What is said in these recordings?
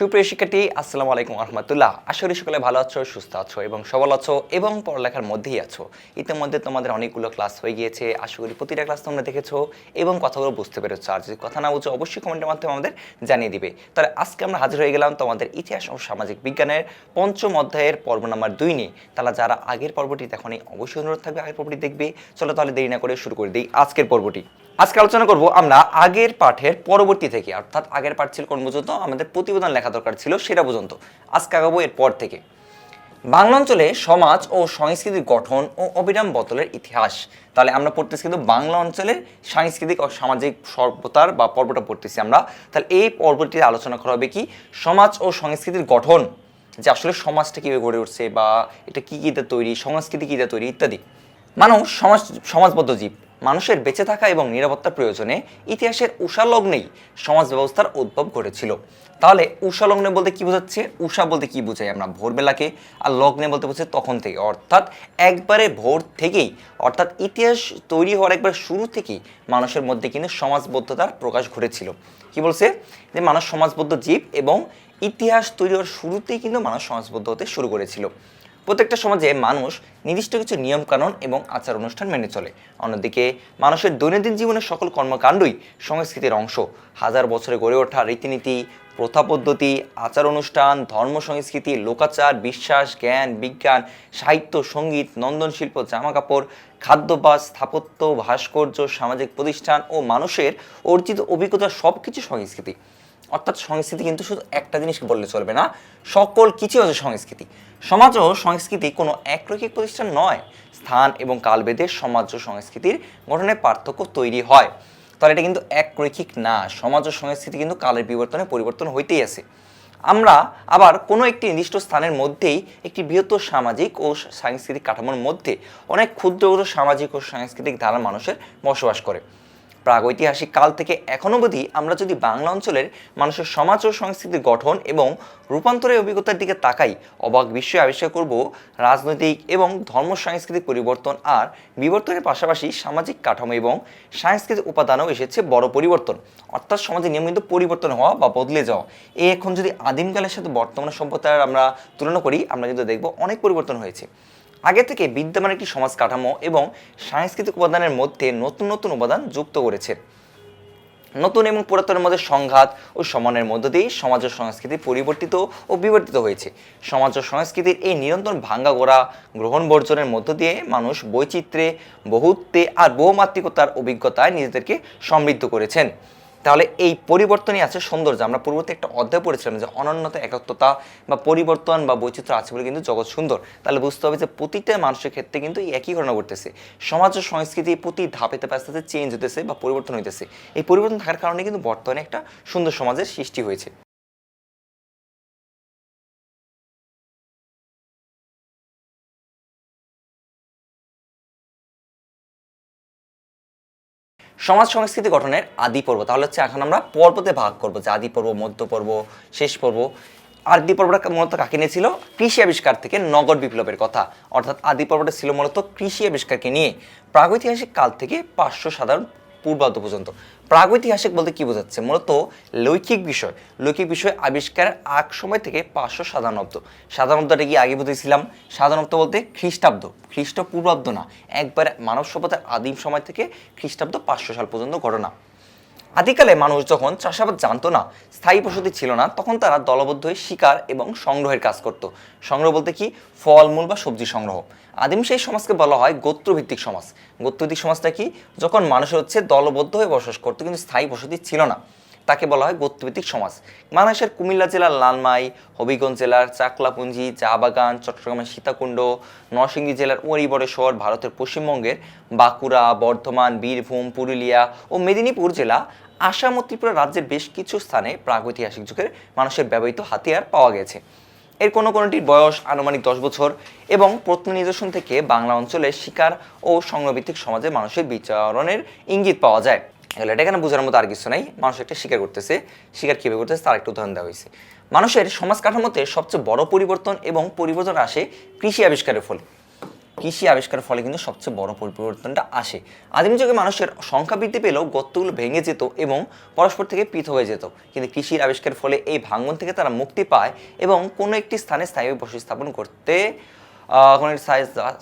সুপ্রিয় শিক্ষার্থী, আসসালামু আলাইকুম রহমতুল্লাহ আশা করি সকলে ভালো আছো, সুস্থ আছো এবং সবল আছো এবং পড়ালেখার মধ্যেই আছো। ইতিমধ্যে তোমাদের অনেকগুলো ক্লাস হয়ে গিয়েছে। আশা করি প্রতিটা ক্লাস তোমরা দেখেছ এবং কথাগুলো বুঝতে পেরেছ। আর যদি কথা না বুঝো, অবশ্যই কমেন্টের মাধ্যমে আমাদের জানিয়ে দিবে। তাহলে আজকে আমরা হাজির হয়ে গেলাম তোমাদের ইতিহাস ও সামাজিক বিজ্ঞানের পঞ্চম অধ্যায়ের পর্ব নাম্বার দুই নিয়ে। তাহলে যারা আগের পর্বটি দেখনি, অবশ্যই অনুরোধ থাকবে, আগের পর্বটি দেখবে। চলো তাহলে দেরি না করে শুরু করে দিই আজকের পর্বটি। আজকে আলোচনা করব আমরা আগের পাঠের পরবর্তী থেকে। অর্থাৎ আগের পাঠ ছিল কোন পর্যন্ত? আমাদের প্রতিবেদন লেখা দরকার ছিল সেটা পর্যন্ত। আজকে আগাবো এর পর থেকে। বাংলা অঞ্চলে সমাজ ও সংস্কৃতির গঠন ও অবিরাম বদলের ইতিহাস। তাহলে আমরা পড়তেছি কিন্তু বাংলা অঞ্চলের সাংস্কৃতিক ও সামাজিক সভ্যতার বা পর্বটা পড়তেছি আমরা। তাহলে এই পর্বটিতে আলোচনা করা হবে কি? সমাজ ও সংস্কৃতির গঠন। যে আসলে সমাজটা কীভাবে গড়ে উঠছে বা এটা কী কীতে তৈরি, সংস্কৃতি কীতে তৈরি ইত্যাদি। মানুষ সমাজ, সমাজবদ্ধ জীব। মানুষের বেঁচে থাকা এবং নিরাপত্তার প্রয়োজনে ইতিহাসের উষালগ্নেই সমাজ ব্যবস্থার উদ্ভব ঘটেছিল। তাহলে উষালগ্নে বলতে কি বোঝাচ্ছে? উষা বলতে কি বোঝাই আমরা ভোরবেলাকে? আর লগ্নে বলতে বোঝাচ্ছে তখন থেকে। অর্থাৎ একবারে ভোর থেকেই, অর্থাৎ ইতিহাস তৈরি হওয়ার একবার শুরু থেকেই মানুষের মধ্যে কিন্তু সমাজবদ্ধতার প্রকাশ ঘটেছিল। কি বলছে? যে মানুষ সমাজবদ্ধ জীব এবং ইতিহাস তৈরি হওয়ার শুরুতেই কিন্তু মানুষ সমাজবদ্ধ হতে শুরু করেছিল। প্রত্যেকটা সমাজে মানুষ নির্দিষ্ট কিছু নিয়মকানুন এবং আচার অনুষ্ঠান মেনে চলে। অন্যদিকে, মানুষের দৈনন্দিন জীবনের সকল কর্মকাণ্ডই সংস্কৃতির অংশ। হাজার বছরে গড়ে ওঠা রীতিনীতি, প্রথা পদ্ধতি, আচার অনুষ্ঠান, ধর্ম সংস্কৃতি, লোকাচার, বিশ্বাস, জ্ঞান, বিজ্ঞান, সাহিত্য, সংগীত, নন্দন শিল্প, জামা কাপড়, খাদ্যাভ্যাস, স্থাপত্য, ভাস্কর্য, সামাজিক প্রতিষ্ঠান ও মানুষের অর্জিত অভিজ্ঞতা সব কিছু সংস্কৃতি। অর্থাৎ সংস্কৃতি কিন্তু শুধু একটা জিনিস বললে চলবে না, সকল কিছু হচ্ছে সংস্কৃতি। সমাজ ও সংস্কৃতি কোনো একরৈখিক প্রতিষ্ঠান নয়, স্থান এবং কালভেদে সমাজ ও সংস্কৃতির গঠনে পার্থক্য তৈরি হয়। তাহলে এটা কিন্তু একরৈখিক না, সমাজ ও সংস্কৃতি কিন্তু কালের বিবর্তনে পরিবর্তন হইতেই আছে। আমরা আবার কোনো একটি নির্দিষ্ট স্থানের মধ্যেই একটি বৃহত্তর সামাজিক ও সাংস্কৃতিক কাঠামোর মধ্যে অনেক ক্ষুদ্র সামাজিক ও সাংস্কৃতিক ধারার মানুষের বসবাস করে। প্রাগৈতিহাসিক কাল থেকে এখনও অবধি আমরা যদি বাংলা অঞ্চলের মানুষের সমাজ ও সংস্কৃতির গঠন এবং রূপান্তরের অভিজ্ঞতার দিকে তাকাই, অবাক বিস্ময় আবিষ্কার করব রাজনৈতিক এবং ধর্ম সাংস্কৃতিক পরিবর্তন আর বিবর্তনের পাশাপাশি সামাজিক কাঠামো এবং সাংস্কৃতিক উপাদানও এসেছে বড় পরিবর্তন। অর্থাৎ সমাজে নিয়মিত পরিবর্তন হওয়া বা বদলে যাওয়া। এই এখন যদি আদিমকালের সাথে বর্তমান সভ্যতার আমরা তুলনা করি, আমরা কিন্তু দেখব অনেক পরিবর্তন হয়েছে। আগে থেকে বিদ্যমান একটি সমাজ কাঠামো এবং সাংস্কৃতিক উপাদানের মধ্যে নতুন নতুন উপাদান যুক্ত করেছে। নতুন এবং পুরাতনের মধ্যে সংঘাত ও সমানের মধ্য দিয়েই সমাজ ও সংস্কৃতি পরিবর্তিত ও বিবর্তিত হয়েছে। সমাজ ও সংস্কৃতির এই নিরন্তর ভাঙ্গা গোড়া গ্রহণ বর্জনের মধ্য দিয়ে মানুষ বৈচিত্র্যে, বহুত্বে আর বহুমাত্রিকতার অভিজ্ঞতায় নিজেদেরকে সমৃদ্ধ করেছেন। তাহলে এই পরিবর্তনই আছে সৌন্দর্য। আমরা পূর্বতে একটা অধ্যায় পড়েছিলাম যে অনন্যতা একাত্মতা বা পরিবর্তন বা বৈচিত্র্য আছে বলে কিন্তু জগৎ সুন্দর। তাহলে বুঝতে হবে যে প্রতিটা মানুষের ক্ষেত্রে কিন্তু এই একই ঘটনা ঘটতেছে। সমাজ ও সংস্কৃতি প্রতি ধাপেতে পাশে চেঞ্জ হতেছে বা পরিবর্তন হইতেছে। এই পরিবর্তন থাকার কারণে কিন্তু বর্তমানে একটা সুন্দর সমাজের সৃষ্টি হয়েছে। সমাজ সংস্কৃতি গঠনের আদি পর্ব। তাহলে হচ্ছে এখন আমরা পর্বতে ভাগ করব, যে আদি পর্ব, মধ্য পর্ব, শেষ পর্ব। আদি পর্বটা মূলত কাকে নিয়েছিল কৃষি আবিষ্কার থেকে নগর বিপ্লবের কথা। অর্থাৎ আদি পর্বটা ছিল মূলত কৃষি আবিষ্কারকে নিয়ে প্রাগৈতিহাসিক কাল থেকে পাঁচশো সাধারণ পূর্বাব্দ পর্যন্ত। প্রাগৈতিহাসিক বলতে কি বোঝাচ্ছে? মূলত লৌকিক বিষয়। লৈকিক বিষয় আবিষ্কারের আগ সময় থেকে পাঁচশো সাধারণব্দ। সাধারণব্দটা কি আগে বুঝেছিলাম সাধারণত বলতে খ্রিস্টাব্দ। খ্রিস্টপূর্বাব্দ না। একবার মানব সভ্যতার আদিম সময় থেকে খ্রিস্টাব্দ পাঁচশো সাল পর্যন্ত ঘটনা। আদিকালে মানুষ যখন চাষাবাদ জানতো না, স্থায়ী বসতি ছিল না, তখন তারা দলবদ্ধ হয়ে শিকার এবং সংগ্রহের কাজ করত। সংগ্রহ বলতে কি? ফলমূল বা সবজি সংগ্রহ। আদিম সেই সমাজকে বলা হয় গোত্রভিত্তিক সমাজ। গোত্রভিত্তিক সমাজটা কি? যখন মানুষ হচ্ছে দলবদ্ধ হয়ে বসবাস করতো, কিন্তু স্থায়ী বসতি ছিল না। তাকে বলা হয় গোত্রভিত্তিক সমাজ। বাংলাদেশের কুমিল্লা জেলার লালমাই, হবিগঞ্জ জেলার চাকলাপুঞ্জি, চা বাগান, চট্টগ্রামের সীতাকুণ্ড, নরসিংদী জেলার ওরিবরেশ্বর, ভারতের পশ্চিমবঙ্গের বাঁকুড়া, বর্ধমান, বীরভূম, পুরুলিয়া ও মেদিনীপুর জেলা আসাম ও ত্রিপুরা রাজ্যের বেশ কিছু স্থানে প্রাগৈতিহাসিক যুগের মানুষের ব্যবহৃত হাতিয়ার পাওয়া গেছে। এর কোনো কোনোটির বয়স আনুমানিক দশ বছর এবং প্রত্ন নিদর্শন থেকে বাংলা অঞ্চলে শিকার ও সংগ্রহভিত্তিক সমাজে মানুষের বিচরণের ইঙ্গিত পাওয়া যায়। এগুলো এটা এখানে বোঝার মতো আর কিছু নাই। মানুষ একটা শিকার করতেছে। শিকার কীভাবে করতেছে তার একটা উদাহরণ দেওয়া হয়েছে। মানুষের সমাজ কাঠামোতে সবচেয়ে বড় পরিবর্তন এবং পরিবর্তন আসে কৃষি আবিষ্কারের ফলে। কৃষি আবিষ্কারের ফলে কিন্তু সবচেয়ে বড় পরিবর্তনটা আসে। আদিম যুগে মানুষের সংখ্যা বৃদ্ধি পেলেও গর্তগুলো ভেঙে যেত এবং পরস্পর থেকে পৃথক হয়ে যেত। কিন্তু কৃষির আবিষ্কারের ফলে এই ভাঙ্গন থেকে তারা মুক্তি পায় এবং কোনো একটি স্থানে স্থায়ী বসতি স্থাপন করতে কোনো একটি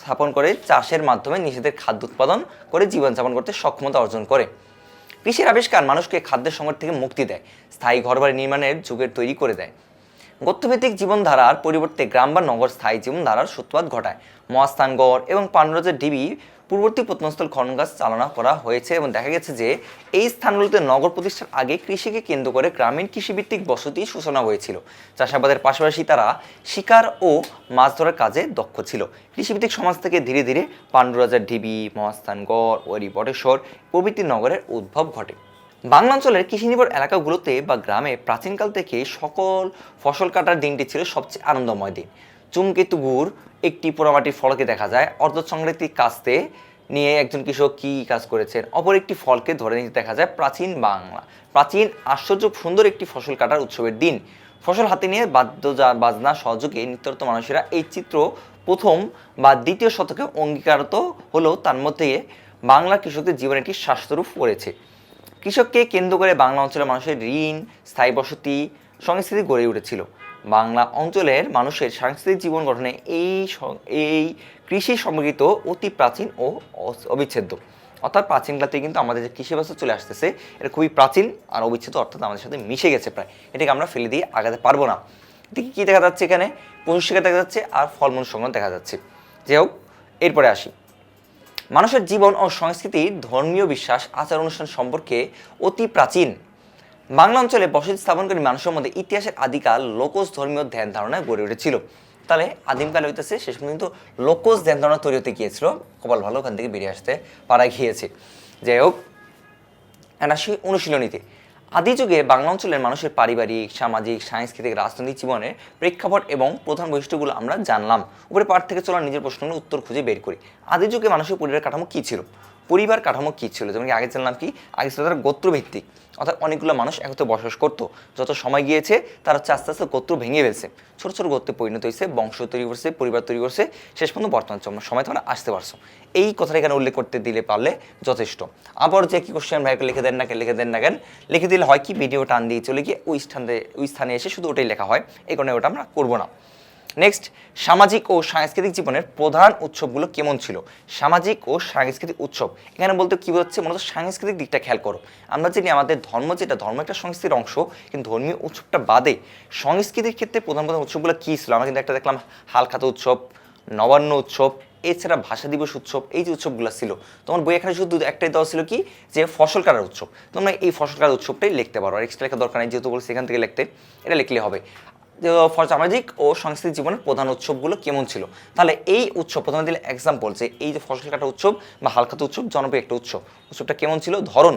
স্থাপন করে চাষের মাধ্যমে নিজেদের খাদ্য উৎপাদন করে জীবনযাপন করতে সক্ষমতা অর্জন করে। কৃষির আবিষ্কার মানুষকে খাদ্যের সংকট থেকে মুক্তি দেয়, স্থায়ী ঘরবাড়ি নির্মাণের যুগের তৈরি করে দেয়। গত্যভিত্তিক জীবনধারার পরিবর্তে গ্রাম বা নগর স্থায়ী জীবনধারার সূত্রপাত ঘটায়। মহাস্থানগড় এবং পানরাজের ডিবি পূর্ববর্তী প্রত্নস্থল খনন কাজ চালনা করা হয়েছে এবং দেখা গেছে যে এই স্থানগুলোতে নগর প্রতিষ্ঠার আগে কৃষিকে কেন্দ্র করে গ্রামীণ কৃষিভিত্তিক বসতি সূচনা হয়েছিল। চাষাবাদের পাশাপাশি তারা শিকার ও মাছ ধরার কাজে দক্ষ ছিল। কৃষিভিত্তিক সমাজ থেকে ধীরে ধীরে পাণ্ডুরাজার ঢিবি, মহাস্থানগড় ওরি বটেশ্বর প্রভৃতি নগরের উদ্ভব ঘটে। বাংলাঞ্চলের কৃষিনির্ভর এলাকাগুলোতে বা গ্রামে প্রাচীনকাল থেকে সকল ফসল কাটার দিনটি ছিল সবচেয়ে আনন্দময় দিন। চুমকেতু গুড় একটি পোড়ামাটির ফলকে দেখা যায়। অর্ধ সংরক্ষিত কাস্তে নিয়ে একজন কৃষক কি কাজ করেছেন? অপর একটি ফলকে ধরে নিতে দেখা যায় প্রাচীন বাংলা। প্রাচীন আশ্চর্য সুন্দর একটি ফসল কাটার উৎসবের দিন। ফসল হাতে নিয়ে বাদ্য যা বাজনা, সহযোগে নিত্যরত মানুষেরা এই চিত্র প্রথম বা দ্বিতীয় শতকে অঙ্গীকারত হলেও তার মধ্যে বাংলা কৃষকদের জীবনে একটি স্বাস্থ্যরূপ করেছে কৃষককে কেন্দ্র করে বাংলা অঞ্চলের মানুষের ঋণ, স্থায়ী বসতি, সংস্কৃতি গড়ে উঠেছিল। বাংলা অঞ্চলের মানুষের সাংস্কৃতিক জীবন গঠনে এই এই কৃষি সম্পর্কিত অতি প্রাচীন ও অবিচ্ছেদ্য। অর্থাৎ প্রাচীনকাল থেকে কিন্তু আমাদের যে কৃষি ব্যবস্থা চলে আসতেছে, এটা খুবই প্রাচীন আর অবিচ্ছেদ্য, অর্থাৎ আমাদের সাথে মিশে গেছে প্রায়। এটাকে আমরা ফেলে দিয়ে আগাতে পারব না। এদিকে কী দেখা যাচ্ছে এখানে? পুষ্টিকা দেখা যাচ্ছে আর ফলমূল সংগ্রহ দেখা যাচ্ছে। যাই হোক, এরপরে আসি। মানুষের জীবন ও সংস্কৃতির ধর্মীয় বিশ্বাস আচার অনুষ্ঠান সম্পর্কে অতি প্রাচীন। বাংলা অঞ্চলে বসতি স্থাপনকারী মানুষের মধ্যে ইতিহাসের আদিকাল, লোকজ ধর্মীয় ধ্যান ধারণায় গড়ে উঠেছিল। তাহলে আদিমকাল হইতেছে, শেষ পর্যন্ত লোকজ ধ্যান ধারণা তৈরি হতে গিয়েছিল। কপাল ভালো ওখান থেকে বেরিয়ে আসতে পারা গিয়েছে। যাই হোক আসি অনুশীলনীতে আদি যুগে বাংলা অঞ্চলের মানুষের পারিবারিক, সামাজিক, সাংস্কৃতিক, রাজনৈতিক জীবনের প্রেক্ষাপট এবং প্রধান বৈশিষ্ট্যগুলো আমরা জানলাম। উপরে পাঠ থেকে চলা নিজের প্রশ্নগুলো উত্তর খুঁজে বের করি। আদি যুগে মানুষের পরিবারের কাঠামো কী ছিল? পরিবার কাঠামো কী ছিল? যেমন আগে জানলাম কি? আগে ছিল তারা গোত্রভিত্তিক। অর্থাৎ অনেকগুলো মানুষ একত্রে বসবাস করতো। যত সময় গিয়েছে, তারা হচ্ছে আস্তে আস্তে গোত্র ভেঙে ফেলছে। ছোটো ছোটো গোত্রে পরিণত হয়েছে, বংশ তৈরি করছে, পরিবার তৈরি করছে, শেষ পর্যন্ত বর্তমান সম- সময় তোমরা আসতে পারছ। এই কথাটা এখানে উল্লেখ করতে দিলে পারলে যথেষ্ট। আবার যে কি কোশ্চেন ভাইকে লিখে দেন না কেন, লিখে দেন না কেন, লিখে দিলে হয় কি ভিডিও টান দিয়ে চলে গিয়ে ওই স্থানে ওই স্থানে এসে শুধু ওটাই লেখা হয়। এই কারণে ওটা আমরা করব না। নেক্সট সামাজিক ও সাংস্কৃতিক জীবনের প্রধান উৎসবগুলো কেমন ছিল? সামাজিক ও সাংস্কৃতিক উৎসব। এখানে বলতে কি বোঝাচ্ছে? মূলত সাংস্কৃতিক দিকটা খেয়াল করো। আমরা জানি আমাদের ধর্ম যেটা, ধর্ম একটা সংস্কৃতির অংশ, কিন্তু ধর্মীয় উৎসবটা বাদে সংস্কৃতির ক্ষেত্রে প্রধান প্রধান উৎসবগুলো কী ছিল? আমরা কিন্তু একটা দেখলাম হালখাতা উৎসব, নবান্ন উৎসব, এছাড়া ভাষা দিবস উৎসব, এই যে উৎসবগুলো ছিল। তোমার বই এখানে শুধু একটাই দেওয়া ছিল কি? যে ফসল কাটার উৎসব। তোমরা এই ফসল কাটার উৎসবটাই লিখতে পারো। আর এক্সট্রা লেখা দরকার নেই, যেহেতু বলছি এখান থেকে লিখতে, এটা লিখলে হবে। সামাজিক ও সাংস্কৃতিক জীবনের প্রধান উৎসবগুলো কেমন ছিল? তাহলে এই উৎসব, প্রথমে দিলে এক্সাম্পল যে, এই যে ফসল কাটা উৎসব বা হালখাতা উৎসব জনপ্রিয় একটা উৎসব। উৎসবটা কেমন ছিল? ধরন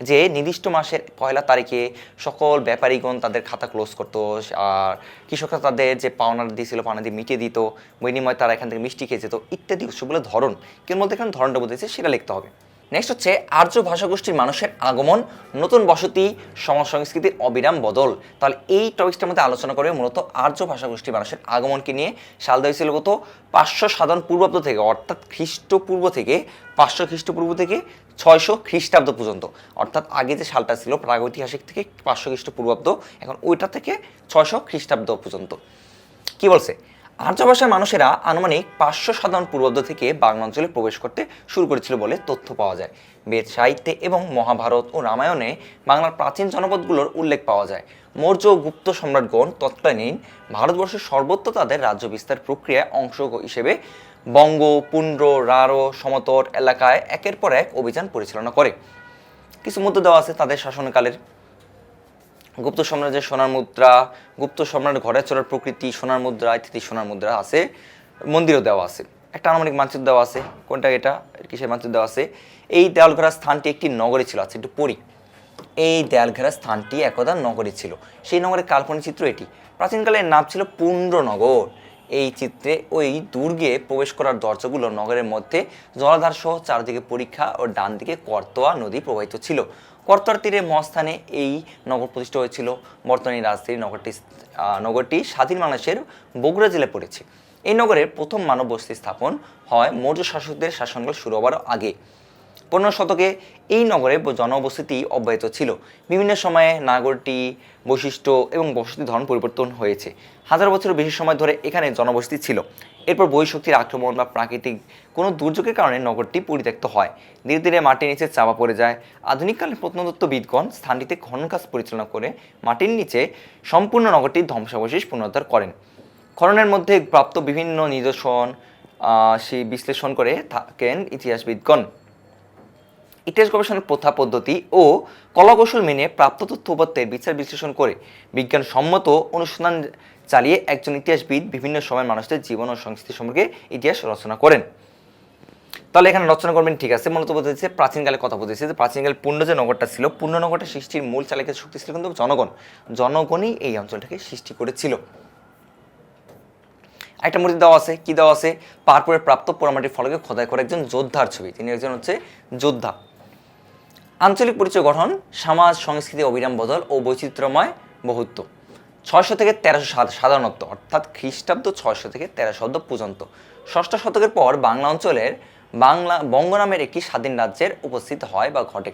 যে, নির্দিষ্ট মাসের পয়লা তারিখে সকল ব্যাপারীগণ তাদের খাতা ক্লোজ করতো, আর কৃষকরা তাদের যে পাওনা দিয়েছিল, পাওনা দিয়ে মিটিয়ে দিত, বিনিময়ে তারা এখান থেকে মিষ্টি খেয়ে যেত, ইত্যাদি উৎসবগুলো ধরন। কেন বলতে এখানে ধরনটা বলতেছে সেটা লিখতে হবে। নেক্সট হচ্ছে আর্য ভাষাগোষ্ঠীর মানুষের আগমন, নতুন বসতি সমাজ সংস্কৃতির অবিরাম বদল। তাহলে এই টপিকসটার মধ্যে আলোচনা করে মূলত আর্য ভাষাগোষ্ঠীর মানুষের আগমনকে নিয়ে। সাল দেওয়া ছিল কত? পাঁচশো সাধারণ পূর্বাব্দ থেকে, অর্থাৎ খ্রিস্টপূর্ব থেকে, পাঁচশো খ্রিস্টপূর্ব থেকে ছয়শো খ্রিস্টাব্দ পর্যন্ত। অর্থাৎ আগে যে সালটা ছিল প্রাগৈতিহাসিক থেকে পাঁচশো খ্রিস্টপূর্বাব্দ, এখন ওইটা থেকে ছয়শো খ্রিস্টাব্দ পর্যন্ত। কি বলছে? আর্য ভাষার মানুষেরা আনুমানিক পাঁচশো সাধারণ পূর্বাব্দ থেকে বাংলা অঞ্চলে প্রবেশ করতে শুরু করেছিল বলে তথ্য পাওয়া যায়। বেদ, সাহিত্যে এবং মহাভারত ও রামায়ণে বাংলার প্রাচীন জনপদগুলোর উল্লেখ পাওয়া যায়। মৌর্য ও গুপ্ত সম্রাটগণ তৎকালীন ভারতবর্ষের সর্বত্র তাদের রাজ্য বিস্তার প্রক্রিয়ায় অংশ হিসেবে বঙ্গ পুন্ড্র রারো সমতট এলাকায় একের পর এক অভিযান পরিচালনা করে। কিছু মধ্যে দেওয়া আছে তাদের শাসনকালের গুপ্ত সাম্রাজ্যের সোনার মুদ্রা, গুপ্ত সম্রাট ঘরে চড়ার প্রকৃতি, সোনার মুদ্রা, ইত্যাদি সোনার মুদ্রা আছে। মন্দিরও দেওয়া আছে। একটা আনুমানিক মানচিত্র দেওয়া আছে। কোনটা এটা? কিসের মানচিত্র দেওয়া আছে? এই দেওয়ালঘেরা স্থানটি একটি নগরী ছিল, আছে একটু পড়ি এই দেয়ালঘেরা স্থানটি একদা নগরী ছিল। সেই নগরের কাল্পনিক চিত্র এটি। প্রাচীনকালে এর নাম ছিল পুণ্ড্রনগর এই চিত্রে ওই দুর্গে প্রবেশ করার দরজাগুলো নগরের মধ্যে জলাধার সহ চারদিকে পরীক্ষা ও ডান দিকে করতোয়া নদী প্রবাহিত ছিল। করতোয়ার তীরে মহাস্থানে এই নগর প্রতিষ্ঠা হয়েছিল। বর্তমানে রাজধানী নগরটি নগরটি স্বাধীন বাংলাদেশের বগুড়া জেলায় পড়েছে। এই নগরের প্রথম মানব বস্তি স্থাপন হয় মৌর্য শাসকদের শাসনকাল শুরু হওয়ার আগে। পনেরো শতকে এই নগরে জনবসতি অব্যাহত ছিল। বিভিন্ন সময়ে নাগরটি বৈশিষ্ট্য এবং বসতি ধরন পরিবর্তন হয়েছে। হাজার বছরের বেশি সময় ধরে এখানে জনবসতি ছিল। এরপর বহিঃশক্তির আক্রমণ বা প্রাকৃতিক কোনো দুর্যোগের কারণে নগরটি পরিত্যক্ত হয়। ধীরে ধীরে মাটির নিচে চাপা পড়ে যায়। আধুনিককালে প্রত্নতত্ত্ববিদগণ স্থানটিতে খনন কাজ পরিচালনা করে মাটির নিচে সম্পূর্ণ নগরটির ধ্বংসাবশেষ পুনরুদ্ধার করেন। খননের মধ্যে প্রাপ্ত বিভিন্ন নিদর্শন সেই বিশ্লেষণ করে থাকেন ইতিহাসবিদগণ। ইতিহাস গবেষণার প্রথা পদ্ধতি ও কলাকৌশল মেনে প্রাপ্ত তথ্য উপাত্তের বিচার বিশ্লেষণ করে বিজ্ঞানসম্মত অনুসন্ধান চালিয়ে একজন ইতিহাসবিদ বিভিন্ন সময়ের মানুষদের জীবন ও সংস্কৃতি সম্পর্কে ইতিহাস রচনা করেন। তাহলে এখানে রচনা করবেন, ঠিক আছে, মূলত বলতেছে প্রাচীনকালে কথা বলতেছে যে প্রাচীনকালে পূর্ণ যে নগরটা ছিল পূর্ণ নগরটা সৃষ্টির মূল চালিকা শক্তি ছিল কিন্তু জনগণ, জনগণই এই অঞ্চলটাকে সৃষ্টি করেছিল। একটা মূর্তি দেওয়া আছে, কি দেওয়া আছে? পারপুরে প্রাপ্ত পোড়ামাটির ফলকে খোদাই করে একজন যোদ্ধার ছবি, তিনি একজন হচ্ছে যোদ্ধা। আঞ্চলিক পরিচয় গঠন, সমাজ, সংস্কৃতি অবিরাম বদল ও বৈচিত্র্যময় বহুত্ব। ছয়শো থেকে তেরোশো সাধারণত অর্থাৎ খ্রিস্টাব্দ ছয়শো থেকে তেরোশো অব্দ পর্যন্ত। ষষ্ঠ শতকের পর বাংলা অঞ্চলের বাংলা বঙ্গ নামের একটি স্বাধীন রাজ্যের উপস্থিত হয় বা ঘটে।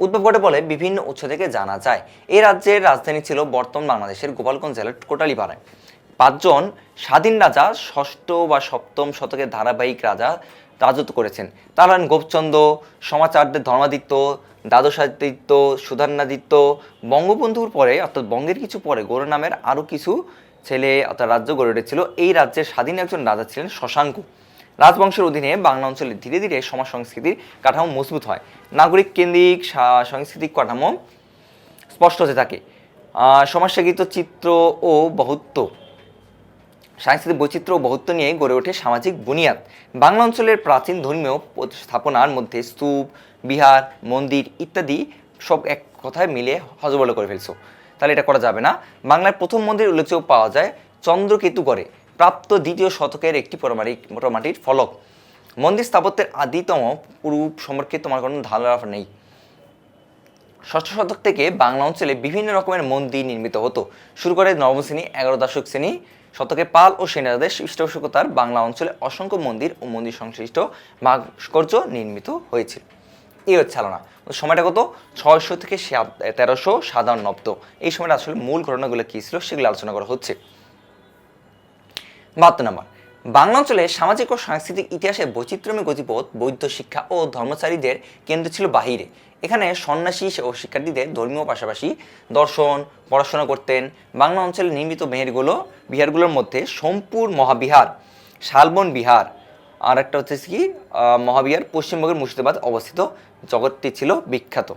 উদ্ভব ঘটে বলে বিভিন্ন উৎস থেকে জানা যায়। এই রাজ্যের রাজধানী ছিল বর্তমান বাংলাদেশের গোপালগঞ্জ জেলার কোটালীপাড়ায়। পাঁচজন স্বাধীন রাজা ষষ্ঠ বা সপ্তম শতকের ধারাবাহিক রাজা রাজত্ব করেছেন। তারা হলেন গোপচন্দ্র সমাচারদের ধর্মাদিত্য দ্বাদশাদিত্য সুধান্নাদিত্য, বঙ্গবন্ধুর পরে, অর্থাৎ বঙ্গের কিছু পরে, গৌর নামের আরও কিছু ছেলে অর্থাৎ রাজ্য গড়ে উঠেছিল। এই রাজ্যের স্বাধীন একজন রাজা ছিলেন শশাঙ্ক। রাজবংশের অধীনে বাংলা অঞ্চলে ধীরে ধীরে সমাজ সংস্কৃতির কাঠামো মজবুত হয়। নাগরিক কেন্দ্রিক সাংস্কৃতিক কাঠামো স্পষ্ট হতে থাকে। সমাজসাগিত চিত্র ও বহুত্ব। সাংস্কৃতিক বৈচিত্র্য ও বহুত্ব নিয়ে গড়ে ওঠে সামাজিক বুনিয়াদ। বাংলা অঞ্চলের প্রাচীন ধর্মীয় স্থাপনার মধ্যে স্তূপ, বিহার, মন্দির ইত্যাদি সব এক কথায় মিলে হজবল করে ফেলছো। তাহলে এটা করা যাবে না। বাংলার প্রথম মন্দির উল্লেখযোগ্য পাওয়া যায় চন্দ্রকেতু করে প্রাপ্ত দ্বিতীয় শতকের একটি পোড়ামাটি মোটামাটির ফলক। মন্দির স্থাপত্যের আদিতম রূপ সম্পর্কে তোমার কোনো ধারণা নেই। ষষ্ঠ শতক থেকে বাংলা অঞ্চলে বিভিন্ন রকমের মন্দির নির্মিত হতো। শুরু করে নবম শ্রেণি, এগারো দশক শ্রেণি শতকে পাল ও সেনাদের পৃষ্ঠপোষকতার বাংলা অঞ্চলে অসংখ্য মন্দির ও মন্দির সংশ্লিষ্ট ভাস্কর্য নির্মিত হয়েছিল এই হচ্ছে আলোনা সময়টা কত? ছয়শো থেকে তেরোশো সাধারণ নব্দ এই সময়টা আসলে মূল ঘটনাগুলো কী ছিল সেগুলো আলোচনা করা হচ্ছে। বাহাত্তর নম্বর। বাংলা অঞ্চলে সামাজিক ও সাংস্কৃতিক ইতিহাসে বৈচিত্র্যময় গতিপথ, বৌদ্ধ শিক্ষা ও ধর্মচারীদের কেন্দ্র ছিল বাহিরে। এখানে সন্ন্যাসী ও শিক্ষার্থীদের ধর্মীয় পাশাপাশি দর্শন, পড়াশোনা করতেন। বাংলা অঞ্চলে নির্মিত মেহেরগুলো, বিহারগুলোর মধ্যে সোমপুর মহাবিহার, শালবন বিহার আর একটা হচ্ছে কি মহাবিহার পশ্চিমবঙ্গের মুর্শিদাবাদ অবস্থিত। জগৎটি ছিল বিখ্যাত।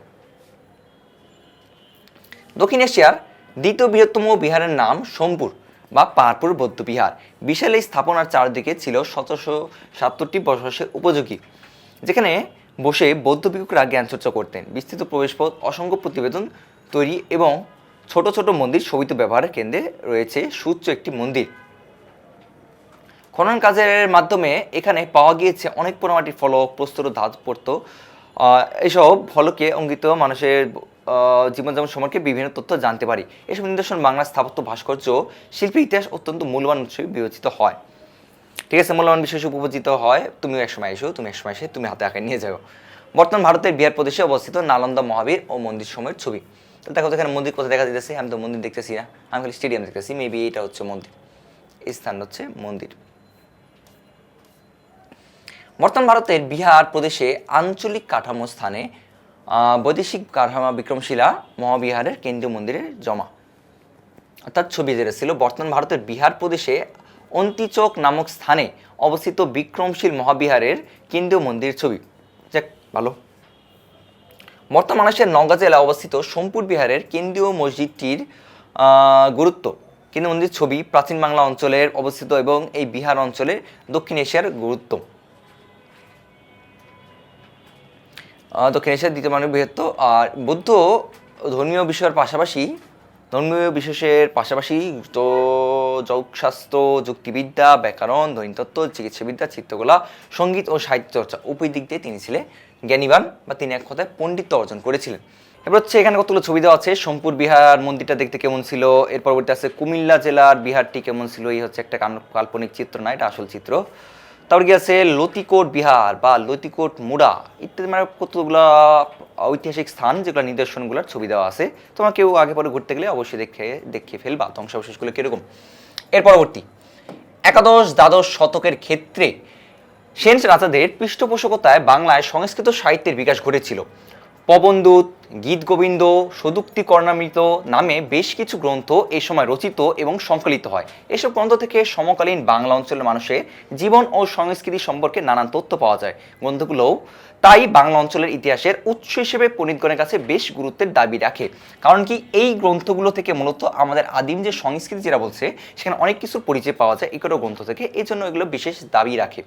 দক্ষিণ এশিয়ার দ্বিতীয় বৃহত্তম বিহারের নাম সোমপুর। বা পাহাড়পুর বৌদ্ধবিহার বিশাল এই স্থাপনার চারদিকে ছিল সতেরোশো সাতষট্টি বসবাসের উপযোগী যেখানে বসে বৌদ্ধ ভিক্ষুকরা জ্ঞানচর্চা করতেন। বিস্তৃত প্রবেশপথ অসংখ্য প্রতিবেদন তৈরি এবং ছোট ছোট মন্দির শোভিত ব্যবহারের কেন্দ্রে রয়েছে সুউচ্চ একটি মন্দির। খনন কাজের মাধ্যমে এখানে পাওয়া গিয়েছে অনেক পোড়ামাটির ফলক প্রস্তর আহ, এসব ফলকে অঙ্কিত মানুষের জীবনযাপন সম্পর্কে বিভিন্ন তথ্য জানতে পারি। এসব নিদর্শন বাংলা স্থাপত্য, ভাস্কর্য শিল্পী ইতিহাস অত্যন্ত মূল্যবান হিসেবে বিবেচিত হয়। ঠিক আছে, মূল্যবান বিষয় হিসেবে হয়। তুমিও একসময় এসো, তুমি একসময় এসে তুমি হাতে আঁকায় নিয়ে যাও। বর্তমান ভারতের বিহার প্রদেশে অবস্থিত নালন্দা মহাবীর ও মন্দির সময়ের ছবি। তো দেখো এখানে মন্দির কোথায় দেখা যেতেছে আমি তো মন্দির দেখতেছি না। আমি খালি স্টেডিয়াম দেখতেছি। মেবি এটা হচ্ছে মন্দির। এই স্থান হচ্ছে মন্দির। বর্তমান ভারতের বিহার প্রদেশে আঞ্চলিক কাঠামো স্থানে বৈদেশিক কারহামা বিক্রমশিলা মহাবিহারের কেন্দ্রীয় মন্দিরের জমা। অর্থাৎ ছবি যেটা ছিল, বর্তমান ভারতের বিহার প্রদেশে অন্তিচক নামক স্থানে অবস্থিত বিক্রমশীল মহাবিহারের কেন্দ্রীয় মন্দির ছবি। যাক, ভালো। বর্তমান মানুষের নওগাঁ জেলায় অবস্থিত সোমপুর বিহারের কেন্দ্রীয় মসজিদটির গুরুত্ব। কেন্দ্রীয় মন্দির ছবি প্রাচীন বাংলা অঞ্চলের অবস্থিত এবং এই বিহার অঞ্চলের দক্ষিণ এশিয়ার গুরুত্ব। দক্ষিণ এশিয়ার দ্বিতীয় মানব বৃহত্ত, আর বৌদ্ধ ধর্মীয় বিষয়ের পাশাপাশি, ধর্মীয় বিশেষের পাশাপাশি তো যোগশাস্ত্র, যুক্তিবিদ্যা, ব্যাকরণ ধ্বনিতত্ত্ব চিকিৎসাবিদ্যা, চিত্রকলা, সংগীত ও সাহিত্য চর্চা উভয় দিক দিয়ে তিনি ছিলেন জ্ঞানীবান বা তিনি এক কথায় পণ্ডিত্য অর্জন করেছিলেন। এবার হচ্ছে এখানে কতগুলো ছবি দেওয়া আছে, সোমপুর, বিহার, মন্দিরটা দেখতে কেমন ছিল? এর পরবর্তী আছে কুমিল্লা জেলার বিহারটি কেমন ছিল? এই হচ্ছে একটা কাল্পনিক চিত্র না, এটা আসল চিত্র। তারপর আছে লতিকোট বিহার বা লতিকোট মুড়া। ইত্যাদি মানে কতগুলো ঐতিহাসিক স্থান যেগুলো নিদর্শনগুলোর ছবি দেওয়া আছে, তোমার কেউ আগে পরে ঘুরতে গেলে অবশ্যই দেখে দেখে ফেলবা ধ্বংসাবশেষগুলো কীরকম। এর পরবর্তী, একাদশ দ্বাদশ শতকের ক্ষেত্রে সেন রাজাদের পৃষ্ঠপোষকতায় বাংলায় সংস্কৃত সাহিত্যের বিকাশ ঘটেছিল। পবনদূত গীত গোবিন্দ সদুক্তি কর্ণামৃত নামে বেশ কিছু গ্রন্থ এই সময় রচিত এবং সংকলিত হয়। এসব গ্রন্থ থেকে সমকালীন বাংলা অঞ্চলের মানুষের জীবন ও সংস্কৃতি সম্পর্কে নানান তথ্য পাওয়া যায়। গ্রন্থগুলোও তাই বাংলা অঞ্চলের ইতিহাসের উৎস হিসেবে পণ্ডিতগণের কাছে বেশ গুরুত্বের দাবি রাখে। কারণ কি এই গ্রন্থগুলো থেকে মূলত আমাদের আদিম যে সংস্কৃতি যেটা বলছে, সেখানে অনেক কিছুর পরিচয় পাওয়া যায় এগুলো গ্রন্থ থেকে। এই জন্য এগুলো বিশেষ দাবি রাখে।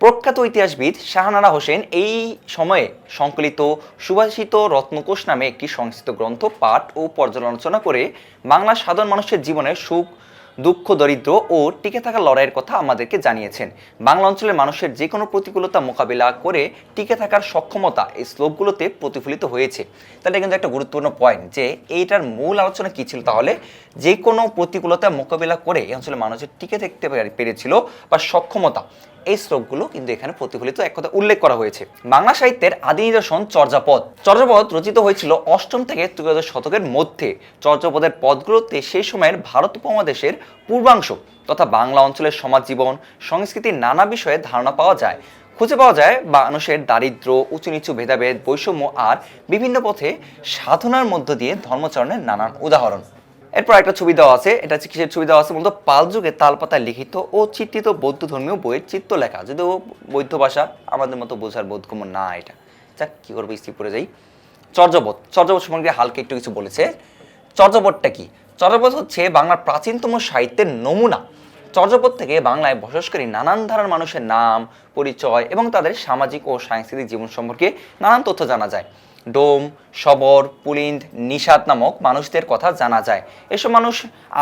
প্রখ্যাত ইতিহাসবিদ শাহনারা হোসেন এই সময়ে সংকলিত সুভাষিত রত্নকোষ নামে একটি সংস্কৃত গ্রন্থ, পাঠ ও পর্যালোচনা করে বাংলা সাধারণ মানুষের জীবনে সুখ, দুঃখ, দরিদ্র ও টিকে থাকা লড়াইয়ের কথা আমাদেরকে জানিয়েছেন। বাংলা অঞ্চলের মানুষের যে কোনো প্রতিকূলতা মোকাবিলা করে টিকে থাকার সক্ষমতা এই শ্লোকগুলোতে প্রতিফলিত হয়েছে। তাহলে কিন্তু একটা গুরুত্বপূর্ণ পয়েন্ট যে এইটার মূল আলোচনা কী ছিল? তাহলে যে কোনো প্রতিকূলতা মোকাবিলা করে এই অঞ্চলের মানুষের টিকে থাকতে পেরে- পেরেছিল বা সক্ষমতা। এই শ্লোকগুলো কিন্তু এখানে প্রতিফলিত এক কথা উল্লেখ করা হয়েছে। বাংলা সাহিত্যের আদি নিদর্শন চর্যাপদ। চর্যাপদ রচিত হয়েছিল অষ্টম থেকে ত্রয়োদশ শতকের মধ্যে। চর্যাপদের পদগুলোতে সেই সময়ের ভারত উপমহাদেশের পূর্বাংশ তথা বাংলা অঞ্চলের সমাজ জীবন সংস্কৃতির নানা বিষয়ে ধারণা পাওয়া যায়। খুঁজে পাওয়া যায় মানুষের দারিদ্র উঁচু নিচু ভেদাভেদ, বৈষম্য আর বিভিন্ন পথে সাধনার মধ্য দিয়ে ধর্মচরণের নানান উদাহরণ। এরপর একটা ছবি দেওয়া আছে, এটা হচ্ছে কিসের ছবি দেওয়া আছে মূলত পাল যুগে তালপাতায় লিখিত ও চিত্রিত বৌদ্ধ ধর্মীয় বইয়ের চিত্র লেখা। যদিও বৌদ্ধ ভাষা আমাদের মতো বোঝার বোধগম্য না এটা। যাক, কি করব স্ত্রী পড়ে যাই। চর্যাপদ চর্যাপদ সম্পর্কে হালকা একটু কিছু বলেছে। চর্যাপদটা কি? চর্যাপদ হচ্ছে বাংলার প্রাচীনতম সাহিত্যের নমুনা। চর্যাপদ থেকে বাংলায় বসবাসকারী নানান ধারার মানুষের নাম, পরিচয় এবং তাদের সামাজিক ও সাংস্কৃতিক জীবন সম্পর্কে নানান তথ্য জানা যায়। ডোম, শবর, পুলিন্দ, নিষাদ নামক মানুষদের কথা জানা যায়। এসব মানুষ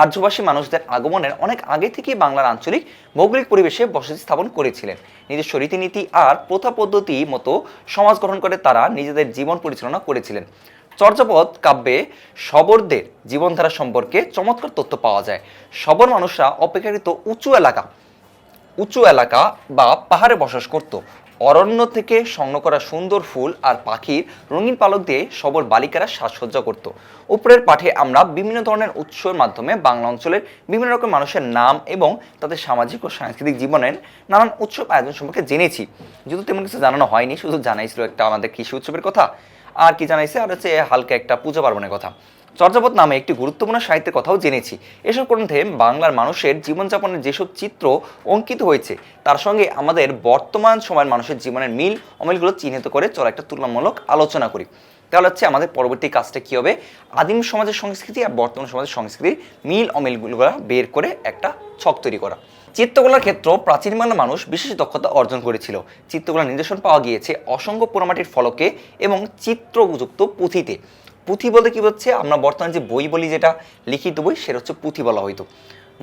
আর্যবাসী মানুষদের আগমনের অনেক আগে থেকেই বাংলার আঞ্চলিক ভৌগোলিক পরিবেশে বসতি স্থাপন করেছিলেন। নিজস্ব রীতিনীতি আর প্রথা পদ্ধতি মতো সমাজ গঠন করে তারা নিজেদের জীবন পরিচালনা করেছিলেন। চর্যাপদ কাব্যে শবরদের জীবনধারা সম্পর্কে চমৎকার তথ্য পাওয়া যায়। শবর মানুষরা অপেক্ষাকৃত উঁচু এলাকা উঁচু এলাকা বা পাহাড়ে বসবাস করত। অরণ্য থেকে সংগ্রহ করা সুন্দর ফুল আর পাখির রঙিন পালক দিয়ে সবর বালিকারা সাজসজ্জা করত। উপরের পাঠে আমরা বিভিন্ন ধরনের উৎসের মাধ্যমে বাংলা অঞ্চলের বিভিন্ন রকম মানুষের নাম এবং তাদের সামাজিক ও সাংস্কৃতিক জীবনের নানান উৎসব আয়োজন সম্পর্কে জেনেছি। যেহেতু তেমন কিছু জানানো হয়নি, শুধু জানাইছিল একটা আমাদের কৃষি উৎসবের কথা। আর কি জানাইছে? আর হচ্ছে হালকা একটা পূজা পার্বণের কথা। চর্যাপদ নামে একটি গুরুত্বপূর্ণ সাহিত্যের কথাও জেনেছি। এসব গ্রন্থে বাংলার মানুষের জীবনযাপনের যেসব চিত্র অঙ্কিত হয়েছে, তার সঙ্গে আমাদের বর্তমান সময়ের মানুষের জীবনের মিল অমিলগুলো চিহ্নিত করে চলা একটা তুলনামূলক আলোচনা করি। তাহলে হচ্ছে আমাদের পরবর্তী কাজটা কী হবে? আদিম সমাজের সংস্কৃতি আর বর্তমান সমাজের সংস্কৃতির মিল অমিলগুলো বের করে একটা ছক তৈরি করা। চিত্রকলার ক্ষেত্র প্রাচীন বাংলার মানুষ বিশেষ দক্ষতা অর্জন করেছিল। চিত্রকলার নিদর্শন পাওয়া গিয়েছে অসংখ্য পোড়ামাটির ফলকে এবং চিত্রযুক্ত পুঁথিতে। পুঁথি বলতে কি হচ্ছে? আমরা বর্তমানে যে বই বলি যেটা, লিখিত বই, সেটা হচ্ছে পুঁথি বলা হইতো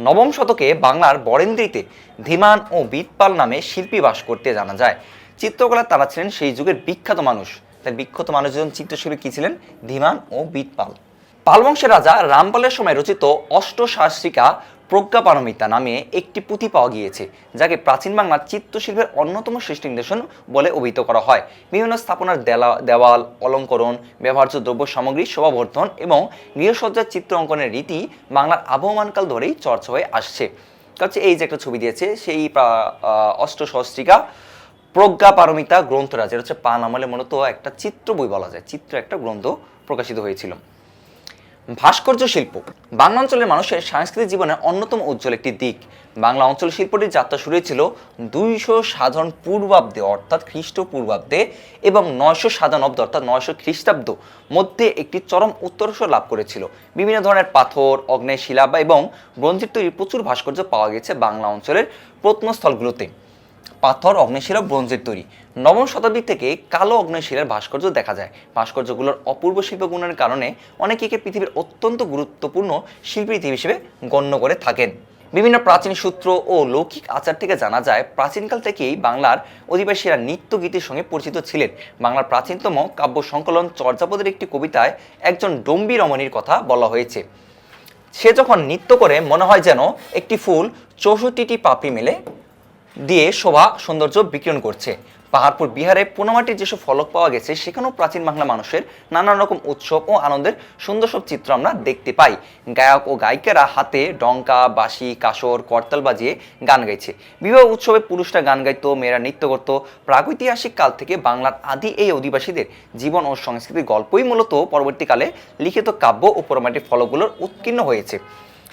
নবম শতকে বাংলার বরেন্দ্রীতে ধীমান ও বিতপাল নামে শিল্পী বাস করতে জানা যায়। চিত্রকলা তারা ছিলেন সেই যুগের বিখ্যাত মানুষ। তাই বিখ্যাত মানুষজন চিত্রশিল্পী কী ছিলেন? ধীমান ও বিতপাল পালবংশের রাজা রামপালের সময় রচিত অষ্টশাস্ত্রিকা প্রজ্ঞাপারমিতা নামে একটি পুঁথি পাওয়া গিয়েছে, যাকে প্রাচীন বাংলার চিত্রশিল্পের অন্যতম সৃষ্টি নিদর্শন বলে অভিহিত করা হয়। বিভিন্ন স্থাপনার দেলা, দেওয়াল, অলঙ্করণ, ব্যবহার্য দ্রব্য সামগ্রী, শোভাবর্ধন এবং গৃহসজ্জার চিত্র অঙ্কনের রীতি বাংলার আবহমানকাল ধরেই চর্চা হয়ে আসছে। হচ্ছে এই যে একটা ছবি দিয়েছে, সেই অষ্টসহস্রিকা প্রজ্ঞা পারমিতা গ্রন্থরা যেটা হচ্ছে পান আমলে মূলত একটা চিত্র বই বলা যায়, চিত্র একটা গ্রন্থ প্রকাশিত হয়েছিল। ভাস্কর্য শিল্প। বাংলা অঞ্চলের মানুষের সাংস্কৃতিক জীবনের অন্যতম উজ্জ্বল একটি দিক। বাংলা অঞ্চল শিল্পটির যাত্রা শুরু হয়েছিল দুইশো সাধারণ পূর্বাব্দে, অর্থাৎ খ্রিস্টপূর্বাব্দে এবং নয়শো সাধারণাব্দ অর্থাৎ নয়শো খ্রিস্টাব্দ মধ্যে একটি চরম উত্তরস্ব লাভ করেছিল। বিভিন্ন ধরনের পাথর অগ্নেয় শিলা এবং ব্রঞ্জের তৈরি প্রচুর ভাস্কর্য পাওয়া গেছে বাংলা অঞ্চলের প্রত্নস্থলগুলোতে। পাথর অগ্নিশিলা ব্রোঞ্জের তৈরি। নবম শতাব্দী থেকে কালো অগ্নিশিলার ভাস্কর্য দেখা যায়। ভাস্কর্যগুলোর অপূর্ব শিল্পগুণের কারণে অনেকে একে পৃথিবীর অত্যন্ত গুরুত্বপূর্ণ শিল্পী হিসেবে গণ্য করে থাকেন। বিভিন্ন প্রাচীন সূত্র ও লৌকিক আচার থেকে জানা যায়, প্রাচীনকাল থেকেই বাংলার অধিবাসীরা নৃত্য গীতের সঙ্গে পরিচিত ছিলেন। বাংলার প্রাচীনতম কাব্য সংকলন চর্যাপদের একটি কবিতায় একজন ডম্বি রমণীর কথা বলা হয়েছে। সে যখন নৃত্য করে, মনে হয় যেন একটি ফুল চৌষট্টিটি পাপড়ি মেলে দিয়ে শোভা সৌন্দর্য বিকিরণ করছে। পাহাড়পুর, বিহারে পোনামাটির যেসব ফলক পাওয়া গেছে, সেখানেও প্রাচীন বাংলা মানুষের নানান রকম উৎসব ও আনন্দের সুন্দর সব চিত্র আমরা দেখতে পাই। গায়ক ও গায়িকারা হাতে ডঙ্কা, বাঁশি, কাসর, করতাল বাজিয়ে গান গাইছে। বিবাহ উৎসবে পুরুষরা গান গাইতো, মেয়েরা নৃত্য করতো। প্রাগৈতিহাসিক কাল থেকে বাংলার আদি এই অধিবাসীদের জীবন ও সংস্কৃতির গল্পই মূলত পরবর্তীকালে লিখিত কাব্য ও পোড়ামাটির ফলকগুলোর উৎকীর্ণ হয়েছে।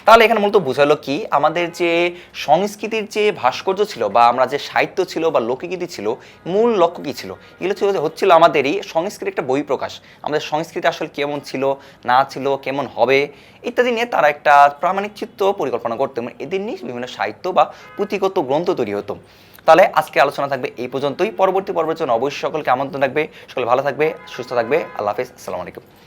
তাহলে এখানে মূলত বোঝালো কি, আমাদের যে সংস্কৃতির যে ভাস্কর্য ছিল বা আমরা যে সাহিত্য ছিল বা লোকগীতি ছিল, মূল লক্ষ্য কী ছিল? এগুলো ছিল যে হচ্ছিল আমাদেরই সংস্কৃতির একটা বহিঃপ্রকাশ। আমাদের সংস্কৃতি আসলে কেমন ছিল, না ছিল, কেমন হবে, ইত্যাদি নিয়ে তারা একটা প্রামাণিক চিত্র পরিকল্পনা করতো এবং এদের নিয়ে বিভিন্ন সাহিত্য বা পুঁথিগত গ্রন্থ তৈরি হতো। তাহলে আজকে আলোচনা থাকবে এই পর্যন্তই। পরবর্তী পর্বের জন্য অবশ্যই সকলকে আমন্ত্রণ থাকবে। সকলে ভালো থাকবে, সুস্থ থাকবে। আল্লাহ হাফিজ। আসসালামু আলাইকুম।